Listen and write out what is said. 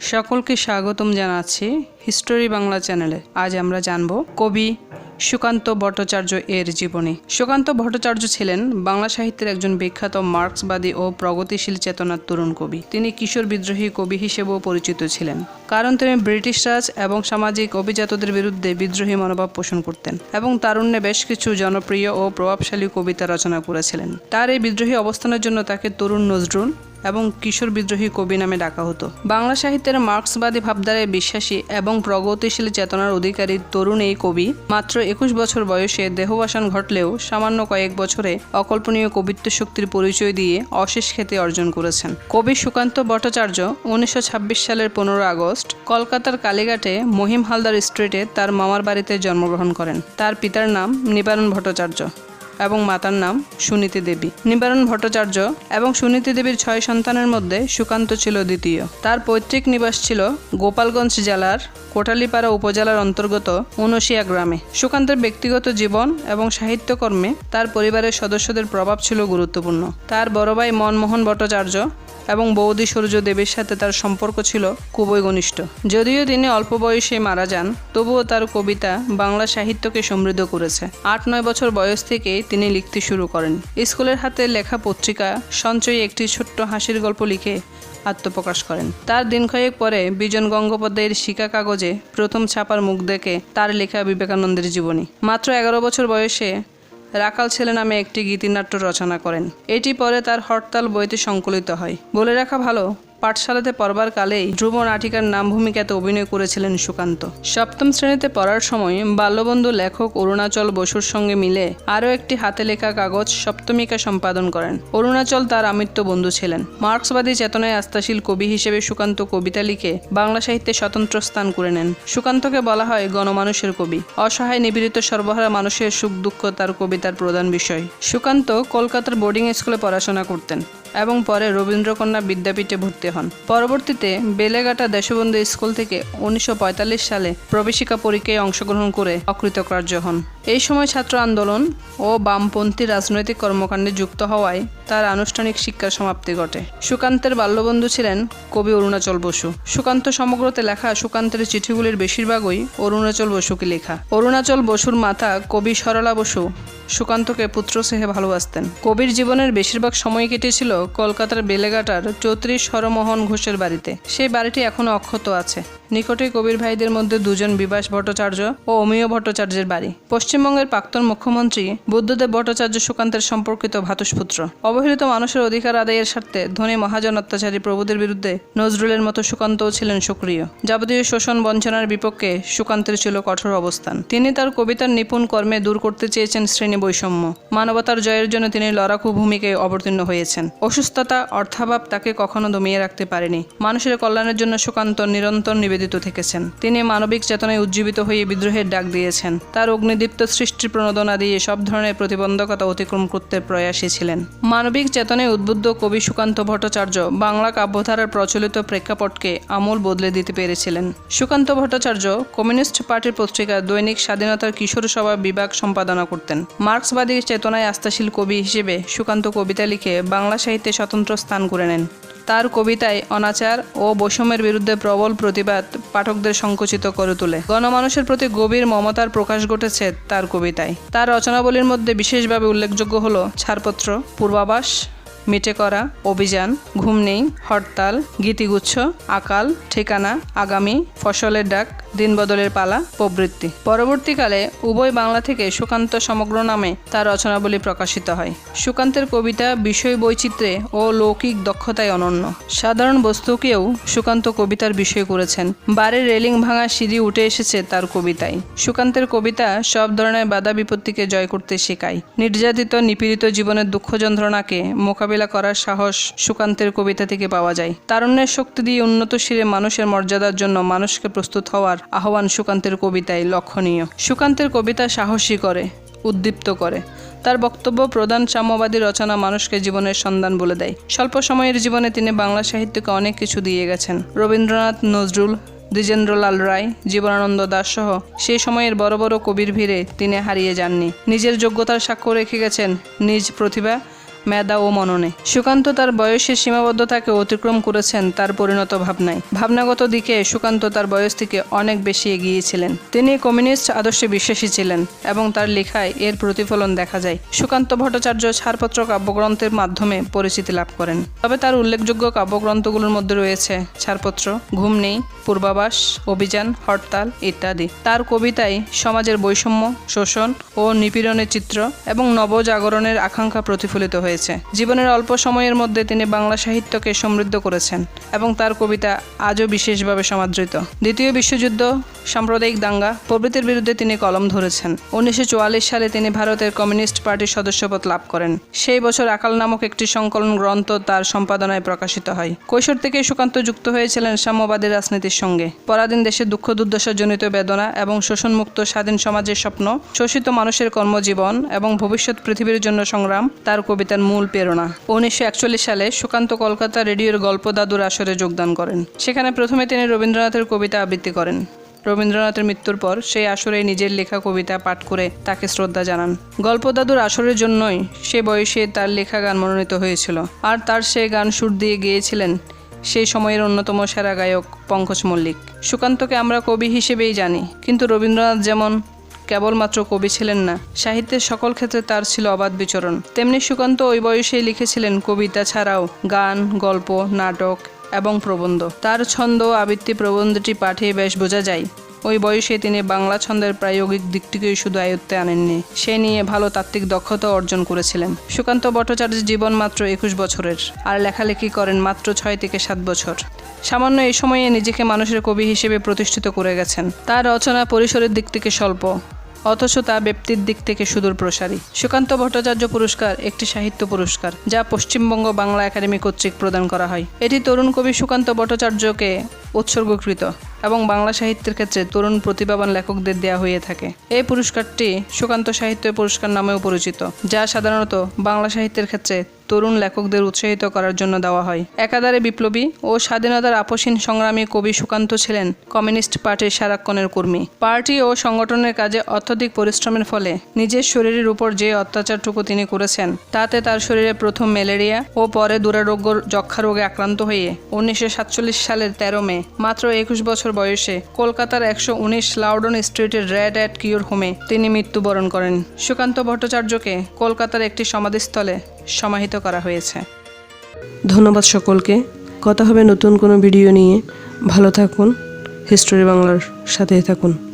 সকলকে স্বাগতম জানাচ্ছি হিস্টোরি বাংলা চ্যানেলে। আজ আমরা জানব কবি সুকান্ত ভট্টাচার্য এর জীবনী। সুকান্ত ভট্টাচার্য ছিলেন বাংলা সাহিত্যের একজন বিখ্যাত মার্ক্সবাদী ও প্রগতিশীল চেতনার তরুণ কবি। তিনি কিশোর বিদ্রোহী কবি হিসেবেও পরিচিত ছিলেন। কারণ তিনি ব্রিটিশ রাজ এবং সামাজিক অভিজাতদের বিরুদ্ধে বিদ্রোহী মনোভাব পোষণ করতেন এবং তারুণ্যে বেশ কিছু জনপ্রিয় ও প্রভাবশালী কবিতা রচনা করেছিলেন। তার এই বিদ্রোহী অবস্থানের জন্য তাকে তরুণ নজরুল এবং কিশোর বিদ্রোহী কবি নামে ডাকা হতো। বাংলা সাহিত্যের মার্ক্সবাদী ভাবধারায় বিশ্বাসী এবং প্রগতিশীল চেতনার অধিকারী তরুণ এই কবি মাত্র একুশ বছর বয়সে দেহবাসন ঘটলেও সামান্য কয়েক বছরে অকল্পনীয় কবিত্ব শক্তির পরিচয় দিয়ে অশেষ খ্যাতি অর্জন করেছেন। কবি সুকান্ত ভট্টাচার্য উনিশশো ছাব্বিশ সালের পনেরো আগস্ট কলকাতার কালীঘাটে মহিম হালদার স্ট্রিটে তার মামার বাড়িতে জন্মগ্রহণ করেন। তার পিতার নাম নিবারণ ভট্টাচার্য। এবং মাতার নাম সুনীতি দেবী। নিবারণ ভট্টাচার্য এবং সুনীতি দেবীর ছয় সন্তানের মধ্যে সুকান্ত ছিল দ্বিতীয়। তার পৈতৃক নিবাস ছিল গোপালগঞ্জ জেলার কোটালীপাড়া উপজেলার অন্তর্গত উনশিয়া গ্রামে। সুকান্তের ব্যক্তিগত জীবন এবং সাহিত্যকর্মে তার পরিবারের সদস্যদের প্রভাব ছিল গুরুত্বপূর্ণ। তার বড় ভাই মনমোহন ভট্টাচার্য এবং বৌদি সূর্য দেবীর সাথে তার সম্পর্ক ছিল খুবই ঘনিষ্ঠ। যদিও তিনি অল্প বয়সে মারা যান, তবুও তার কবিতা বাংলা সাহিত্যকে সমৃদ্ধ করেছে। আট নয় বছর বয়স থেকেই তিনি লিখতে শুরু করেন। স্কুলের হাতে লেখা পত্রিকা সঞ্চয়ী একটি ছোট্ট হাসির গল্প লিখে আত্মপ্রকাশ করেন। তার দিন কয়েক পরে বিজন গঙ্গোপাধ্যায়ের শিকা কাগজে প্রথম ছাপার মুখ দেখে তার লেখা বিবেকানন্দের জীবনী। মাত্র এগারো বছর বয়সে রাকাল ছেলে নামে একটি গীতিনাট্য রচনা করেন। এটি পরে তার হরতাল বইতে সংকলিত হয়। বলে রাখা ভালো পাঠশালাতে পড়বার কালেই ধ্রুব নাটিকার নাম ভূমিকাতে অভিনয় করেছিলেন সুকান্ত। সপ্তম শ্রেণীতে পড়ার সময় বাল্যবন্ধু লেখক অরুণাচল বসুর সঙ্গে মিলে আরও একটি হাতে লেখা কাগজ সপ্তমিকা সম্পাদন করেন। অরুণাচল তার আমৃত্য বন্ধু ছিলেন। মার্ক্সবাদী চেতনায় আস্থাশীল কবি হিসেবে সুকান্ত কবিতা লিখে বাংলা সাহিত্যে স্বতন্ত্র স্থান করে নেন। সুকান্তকে বলা হয় গণমানুষের কবি। অসহায় নিপীড়িত সর্বহারা মানুষের সুখ দুঃখ তার কবিতার প্রধান বিষয়। সুকান্ত কলকাতার বোর্ডিং স্কুলে পড়াশোনা করতেন। এবং পরে রবীন্দ্রকন্যা বিদ্যাপীঠে ভর্তি হন। পরবর্তীতে বেলেঘাটা দেশবন্ধু স্কুল থেকে উনিশশো পঁয়তাল্লিশ সালে প্রবেশিকা পরীক্ষায় অংশগ্রহণ করে অকৃতকার্য হন। এই সময় ছাত্র আন্দোলন ও বামপন্থী রাজনৈতিক কর্মকাণ্ডে যুক্ত হওয়ায় তার আনুষ্ঠানিক শিক্ষার সমাপ্তি ঘটে। সুকান্তের বাল্যবন্ধু ছিলেন কবি অরুণাচল বসু। সুকান্ত সমগ্রতে লেখা সুকান্তের চিঠিগুলির বেশিরভাগই অরুণাচল বসুকে লেখা। অরুণাচল বসুর মাতা কবি সরলা বসু সুকান্তকে পুত্র স্নেহে ভালোবাসতেন। কবির জীবনের বেশিরভাগ সময় কেটেছিল কলকাতার বেলেঘাটার চৌত্রিশ হরমোহন ঘোষের বাড়িতে। সেই বাড়িটি এখনও অক্ষত আছে। নিকটে কবির ভাইদের মধ্যে দুজন বিবাস ভট্টাচার্য ও অমিয় ভট্টাচার্যের বাড়ি। পশ্চিমবঙ্গের প্রাক্তন মুখ্যমন্ত্রী বুদ্ধদেব ভট্টাচার্য সুকান্তের সম্পর্কিত ভাতুষপুত্র। অবহেলিত মানুষের অধিকার আদায়ের স্বার্থে ধনী মহাজন অত্যাচারী প্রভুদের বিরুদ্ধে নজরুলের মতো সুকান্তও ছিলেন সক্রিয়। যাবতীয় শোষণ বঞ্চনার বিপক্ষে সুকান্তের ছিল কঠোর অবস্থান। তিনি তার কবিতার নিপুণ কর্মে দূর করতে চেয়েছেন শ্রেণি বৈষম্য। মানবতার জয়ের জন্য তিনি লড়াকু ভূমিকায় অবতীর্ণ হয়েছেন। অসুস্থতা, অর্থাভাব তাকে কখনো দমিয়ে রাখতে পারেনি। মানুষের কল্যাণের জন্য সুকান্ত নিরন্তর নিবেদিত থেকেছেন। তিনি মানবিক চেতনায় উজ্জীবিত হয়ে বিদ্রোহের ডাক দিয়েছেন। তার অগ্নিদীপ্ত সৃষ্টি প্রণোদনা দিয়ে সব ধরনের প্রতিবন্ধকতা অতিক্রম করতে প্রয়াসী ছিলেন। মানবিক চেতনায় উদ্বুদ্ধ কবি সুকান্ত ভট্টাচার্য বাংলা কাব্যধারার প্রচলিত প্রেক্ষাপটকে আমূল বদলে দিতে পেরেছিলেন। সুকান্ত ভট্টাচার্য কমিউনিস্ট পার্টির পত্রিকা দৈনিক স্বাধীনতার কিশোর সভা বিভাগ সম্পাদনা করতেন। মার্ক্সবাদী চেতনায় আস্থাশীল কবি হিসেবে সুকান্ত কবিতা লিখে বাংলা সাহিত্যে স্বতন্ত্র স্থান করে নেন। তার কবিতায় অনাচার ও বৈষম্যের বিরুদ্ধে প্রবল প্রতিবাদ পাঠকদের সংকুচিত করে তোলে। গণমানুষের প্রতি গভীর মমতার প্রকাশ ঘটেছে তার কবিতায়। তার রচনাবলীর মধ্যে বিশেষভাবে উল্লেখযোগ্য হল ছাড়পত্র, পূর্বাভাস মিটে করা অভিযান, ঘুম নেই, হরতাল, গীতিগুচ্ছ, আকাল, ঠিকানা, আগামী, ফসলের ডাক, দিনবদলের পালা, প্রবৃত্তি। পরবর্তীকালে উভয় বাংলা থেকে সুকান্ত সমগ্র নামে তার রচনাবলী প্রকাশিত হয়। সুকান্তের কবিতা বিষয় বৈচিত্র্যে ও লৌকিক দক্ষতায় অনন্য। সাধারণ বস্তুকেও সুকান্ত কবিতার বিষয় করেছেন। বাড়ির রেলিং ভাঙা সিঁড়ি উঠে এসেছে তার কবিতায়। সুকান্তের কবিতা সব ধরনের বাধা বিপত্তিকে জয় করতে শেখায়। নির্যাতিত, নিপীড়িত জীবনের দুঃখ যন্ত্রণাকে মোকাবিলা করার সাহস সুকান্তের কবিতা থেকে পাওয়া যায়। তারুণ্যের শক্তি দিয়ে উন্নত শিরে মানুষের মর্যাদার জন্য মানুষকে প্রস্তুত হওয়ার আহ্বান সুকান্তের কবিতায় লক্ষণীয়। সুকান্তের কবিতা সাহসী করে, উদ্দীপ্ত করে। তার বক্তব্য প্রধান সাম্যবাদী রচনা মানুষকে জীবনের সন্ধান বলে দেয়। স্বল্প সময়ের জীবনে তিনি বাংলা সাহিত্যকে অনেক কিছু দিয়ে গেছেন। রবীন্দ্রনাথ নজরুল, দ্বিজেন্দ্রলাল রায়, জীবনানন্দ দাস সহ সেই সময়ের বড় বড় কবির ভিড়ে তিনি হারিয়ে যাননি। নিজের যোগ্যতার সাক্ষ্য রেখে গেছেন নিজ প্রতিভা মেধা ও মননে। সুকান্ত তার বয়সের সীমাবদ্ধতাকে অতিক্রম করেছেন, তার পরিণত ভাবনায়। ভাবনাগত দিকে সুকান্ত তার বয়স থেকে অনেক বেশি এগিয়েছিলেন। তিনি কমিউনিস্ট আদর্শে বিশ্বাসী ছিলেন এবং তার লেখায় এর প্রতিফলন দেখা যায়। সুকান্ত ভট্টাচার্য ছাড়পত্র কাব্যগ্রন্থের মাধ্যমে পরিচিতি লাভ করেন। তবে তার উল্লেখযোগ্য কাব্যগ্রন্থগুলোর মধ্যে রয়েছে ছাড়পত্র, ঘুম নেই পূর্বাবাস অভিযান, হরতাল ইত্যাদি। তার কবিতায় সমাজের বৈষম্য, শোষণ ও নিপীড়নের চিত্র এবং নবজাগরণের আকাঙ্ক্ষা প্রতিফলিত হয়েছে। জীবনের অল্প সময়ের মধ্যে তিনি বাংলা সাহিত্যকে সমৃদ্ধ করেছেন এবং তার কবিতা আজও বিশেষভাবে সমাদৃত। দ্বিতীয় বিশ্বযুদ্ধ, সাম্প্রদায়িক দাঙ্গা প্রভৃতির বিরুদ্ধে তিনি কলম ধরেছেন। উনিশশো চুয়াল্লিশ সালে তিনি ভারতের কমিউনিস্ট পার্টির সদস্যপদ লাভ করেন। সেই বছর আকাল নামক একটি সংকলন গ্রন্থ তার সম্পাদনায় প্রকাশিত হয়। কৈশোর থেকে সুকান্ত যুক্ত হয়েছিলেন সাম্যবাদী রাজনীতির সঙ্গে। পরাধীন দেশের দুঃখ দুর্দশাজনিত বেদনা এবং শোষণমুক্ত স্বাধীন সমাজের স্বপ্ন, শোষিত মানুষের কর্মজীবন এবং ভবিষ্যৎ পৃথিবীর জন্য সংগ্রাম তার কবিতার মূল প্রেরণা। উনিশশো একচল্লিশ সালে সুকান্ত কলকাতা রেডিওর গল্প দাদুর আসরে যোগদান করেন। সেখানে প্রথমে তিনি রবীন্দ্রনাথের কবিতা আবৃত্তি করেন। রবীন্দ্রনাথের মৃত্যুর পর সেই আসরে নিজের লেখা কবিতা পাঠ করে তাকে শ্রদ্ধা জানান। গল্পদাদুর আসরের জন্যই সে বয়সে তার লেখা গান মনোনীত হয়েছিল। আর তার সে গান সুর দিয়ে গিয়েছিলেন সেই সময়ের অন্যতম সেরা গায়ক পঙ্কজ মল্লিক। সুকান্তকে আমরা কবি হিসেবেই জানি, কিন্তু রবীন্দ্রনাথ যেমন কেবলমাত্র কবি ছিলেন না। সাহিত্যের সকল ক্ষেত্রে তার ছিল অবাধ বিচরণ। তেমনি সুকান্ত ওই বয়সেই লিখেছিলেন কবিতা ছাড়াও গান, গল্প, নাটক এবং প্রবন্ধ। তার ছন্দ আবৃত্তি প্রবন্ধটি পাঠিয়ে বেশ বোঝা যায়। ওই বয়সে তিনি বাংলা ছন্দের প্রায়োগিক দিকটিকেই শুধু আয়ত্তে আনেননি। সে নিয়ে ভালো তাত্ত্বিক দক্ষতা অর্জন করেছিলেন। সুকান্ত ভট্টাচার্যের জীবন মাত্র একুশ বছরের, আর লেখালেখি করেন মাত্র ছয় থেকে সাত বছর। সামান্য এই সময়ে নিজেকে মানুষের কবি হিসেবে প্রতিষ্ঠিত করে গেছেন। তার রচনা পরিসরের দিক থেকে স্বল্প, অথচ তা ব্যক্তির দিক থেকে সুদূর প্রসারী। সুকান্ত ভট্টাচার্য পুরস্কার একটি সাহিত্য পুরস্কার, যা পশ্চিমবঙ্গ বাংলা একাডেমি কর্তৃক প্রদান করা হয়। এটি তরুণ কবি সুকান্ত ভট্টাচার্যকে উৎসর্গকৃত এবং বাংলা সাহিত্যের ক্ষেত্রে তরুণ প্রতিভাবান লেখকদের দেয়া হয়ে থাকে। এই পুরস্কারটি সুকান্ত সাহিত্য পুরস্কার নামেও পরিচিত, যা সাধারণত বাংলা সাহিত্যের ক্ষেত্রে তরুণ লেখকদের উৎসাহিত করার জন্য দেওয়া হয়। একাধারে বিপ্লবী ও স্বাধীনতার আপসীন সংগ্রামী কবি সুকান্ত ছিলেন কমিউনিস্ট পার্টির সারাক্ষণের কর্মী। পার্টি ও সংগঠনের কাজে অত্যধিক পরিশ্রমের ফলে নিজের শরীরের উপর যে অত্যাচারটুকু তিনি করেছেন, তাতে তার শরীরে প্রথম ম্যালেরিয়া ও পরে দুরারোগ্য যক্ষা রোগে আক্রান্ত হয়ে উনিশশো সাতচল্লিশ সালের তেরো মে মাত্র একুশ বছর বয়সে কলকাতার একশো উনিশ লাউডন স্ট্রিটের রেড অ্যাট কিউর হোমে তিনি মৃত্যুবরণ করেন। সুকান্ত ভট্টাচার্যকে কলকাতার একটি সমাধিস্থলে সমাহিত করা হয়েছে। ধন্যবাদ সকলকে। কথা হবে নতুন কোনো ভিডিও নিয়ে। ভালো থাকুন। হিস্টোরি বাংলার সাথেই থাকুন।